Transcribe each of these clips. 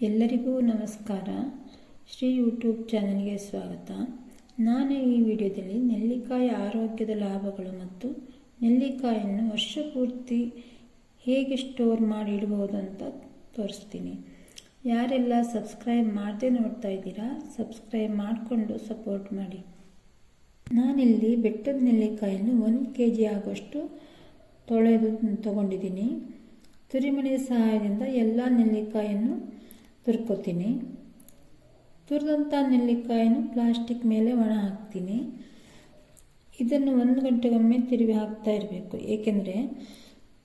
ಎಲ್ಲರಿಗೂ ನಮಸ್ಕಾರ. ಶ್ರೀ ಯೂಟ್ಯೂಬ್ ಚಾನಲ್ಗೆ ಸ್ವಾಗತ. ನಾನು ಈ ವಿಡಿಯೋದಲ್ಲಿ ನೆಲ್ಲಿಕಾಯಿ ಆರೋಗ್ಯದ ಲಾಭಗಳು ಮತ್ತು ನೆಲ್ಲಿಕಾಯನ್ನು ವರ್ಷ ಪೂರ್ತಿ ಹೇಗೆ ಸ್ಟೋರ್ ಮಾಡಿ ಇಡಬಹುದು ಅಂತ ತೋರಿಸ್ತೀನಿ. ಯಾರೆಲ್ಲ ಸಬ್ಸ್ಕ್ರೈಬ್ ಮಾಡದೆ ನೋಡ್ತಾ ಇದ್ದೀರಾ ಸಬ್ಸ್ಕ್ರೈಬ್ ಮಾಡಿಕೊಂಡು ಸಪೋರ್ಟ್ ಮಾಡಿ. ನಾನಿಲ್ಲಿ ಬೆಟ್ಟದ ನೆಲ್ಲಿಕಾಯನ್ನು ಒಂದು ಕೆ ಜಿ ಆಗೋಷ್ಟು ತೊಳೆದು, ತಗೊಂಡಿದ್ದೀನಿ. ತುರಿಮಣಿ ಸಹಾಯದಿಂದ ಎಲ್ಲ ನೆಲ್ಲಿಕಾಯನ್ನು ತುರ್ಕೋತೀನಿ. ತುರಿದಂಥ ನೆಲ್ಲಿಕಾಯನ್ನು ಪ್ಲಾಸ್ಟಿಕ್ ಮೇಲೆ ಒಣ ಹಾಕ್ತೀನಿ. ಇದನ್ನು ಒಂದು ಗಂಟೆಗೊಮ್ಮೆ ತಿರುವಿ ಹಾಕ್ತಾ ಇರಬೇಕು. ಏಕೆಂದರೆ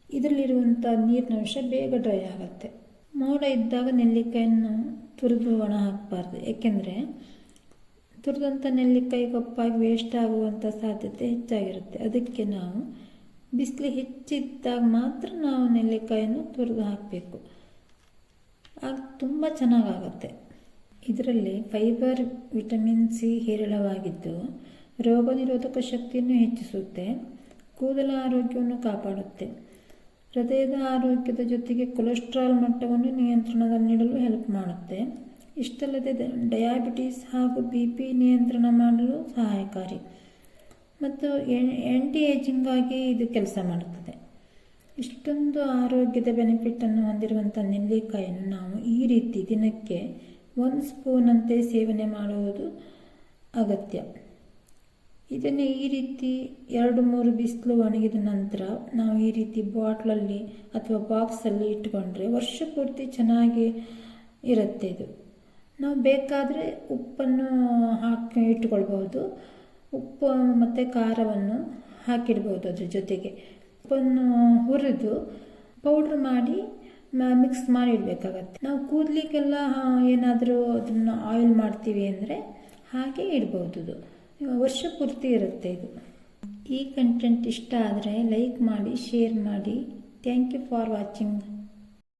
ಇದರಲ್ಲಿರುವಂಥ ನೀರಿನ ಅಂಶ ಬೇಗ ಡ್ರೈ ಆಗುತ್ತೆ. ಮೋಡ ಇದ್ದಾಗ ನೆಲ್ಲಿಕಾಯನ್ನು ತುರಿದು ಒಣ ಹಾಕಬಾರ್ದು. ಏಕೆಂದರೆ ತುರಿದಂಥ ನೆಲ್ಲಿಕಾಯಿ ಕಪ್ಪಾಗಿ ವೇಸ್ಟ್ ಆಗುವಂಥ ಸಾಧ್ಯತೆ ಹೆಚ್ಚಾಗಿರುತ್ತೆ. ಅದಕ್ಕೆ ನಾವು ಬಿಸಿಲು ಹೆಚ್ಚಿದ್ದಾಗ ಮಾತ್ರ ನಾವು ನೆಲ್ಲಿಕಾಯನ್ನು ತುರಿದು ಹಾಕಬೇಕು. ಆಗ ತುಂಬ ಚೆನ್ನಾಗಾಗುತ್ತೆ. ಇದರಲ್ಲಿ ಫೈಬರ್, ವಿಟಮಿನ್ ಸಿ ಹೇರಳವಾಗಿದ್ದು ರೋಗ ನಿರೋಧಕ ಶಕ್ತಿಯನ್ನು ಹೆಚ್ಚಿಸುತ್ತೆ, ಕೂದಲ ಆರೋಗ್ಯವನ್ನು ಕಾಪಾಡುತ್ತೆ. ಹೃದಯದ ಆರೋಗ್ಯದ ಜೊತೆಗೆ ಕೊಲೆಸ್ಟ್ರಾಲ್ ಮಟ್ಟವನ್ನು ನಿಯಂತ್ರಣದಲ್ಲಿಡಲು ಹೆಲ್ಪ್ ಮಾಡುತ್ತೆ. ಇಷ್ಟಲ್ಲದೆ ಡಯಾಬಿಟೀಸ್ ಹಾಗೂ ಬಿ ಪಿ ನಿಯಂತ್ರಣ ಮಾಡಲು ಸಹಾಯಕಾರಿ. ಮತ್ತು ಎಂಟಿ ಏಜಿಂಗ್ ಆಗಿ ಇದು ಕೆಲಸ ಮಾಡುತ್ತದೆ. ಇಷ್ಟೊಂದು ಆರೋಗ್ಯದ ಬೆನಿಫಿಟನ್ನು ಹೊಂದಿರುವಂಥ ನೆಲ್ಲಿಕಾಯನ್ನು ನಾವು ಈ ರೀತಿ ದಿನಕ್ಕೆ ಒಂದು ಸ್ಪೂನಂತೆ ಸೇವನೆ ಮಾಡುವುದು ಅಗತ್ಯ. ಇದನ್ನು ಈ ರೀತಿ ಎರಡು ಮೂರು ಬಿಸಿಲು ಒಣಗಿದ ನಂತರ ನಾವು ಈ ರೀತಿ ಬಾಟ್ಲಲ್ಲಿ ಅಥವಾ ಬಾಕ್ಸಲ್ಲಿ ಇಟ್ಕೊಂಡ್ರೆ ವರ್ಷ ಪೂರ್ತಿ ಚೆನ್ನಾಗಿ ಇರುತ್ತೆ ಇದು. ನಾವು ಬೇಕಾದರೆ ಉಪ್ಪನ್ನು ಹಾಕಿ ಇಟ್ಕೊಳ್ಬೋದು ಉಪ್ಪು ಮತ್ತು ಖಾರವನ್ನು ಹಾಕಿಡ್ಬೋದು ಅದ್ರ ಜೊತೆಗೆ. ಉಪ್ಪನ್ನು ಹುರಿದು ಪೌಡ್ರ್ ಮಾಡಿ ಮಿಕ್ಸ್ ಮಾಡಿ ಇಡಬೇಕಾಗತ್ತೆ ನಾವು ಕೂದಲಿಗೆಲ್ಲ ಏನಾದರೂ ಅದನ್ನು ಆಯಿಲ್ ಮಾಡ್ತೀವಿ ಅಂದರೆ ಹಾಗೆ ಇಡ್ಬೋದು ಇದು. ವರ್ಷ ಪೂರ್ತಿ ಇರುತ್ತೆ ಇದು. ಈ ಕಂಟೆಂಟ್ ಇಷ್ಟ ಆದರೆ ಲೈಕ್ ಮಾಡಿ ಶೇರ್ ಮಾಡಿ. Thank you for watching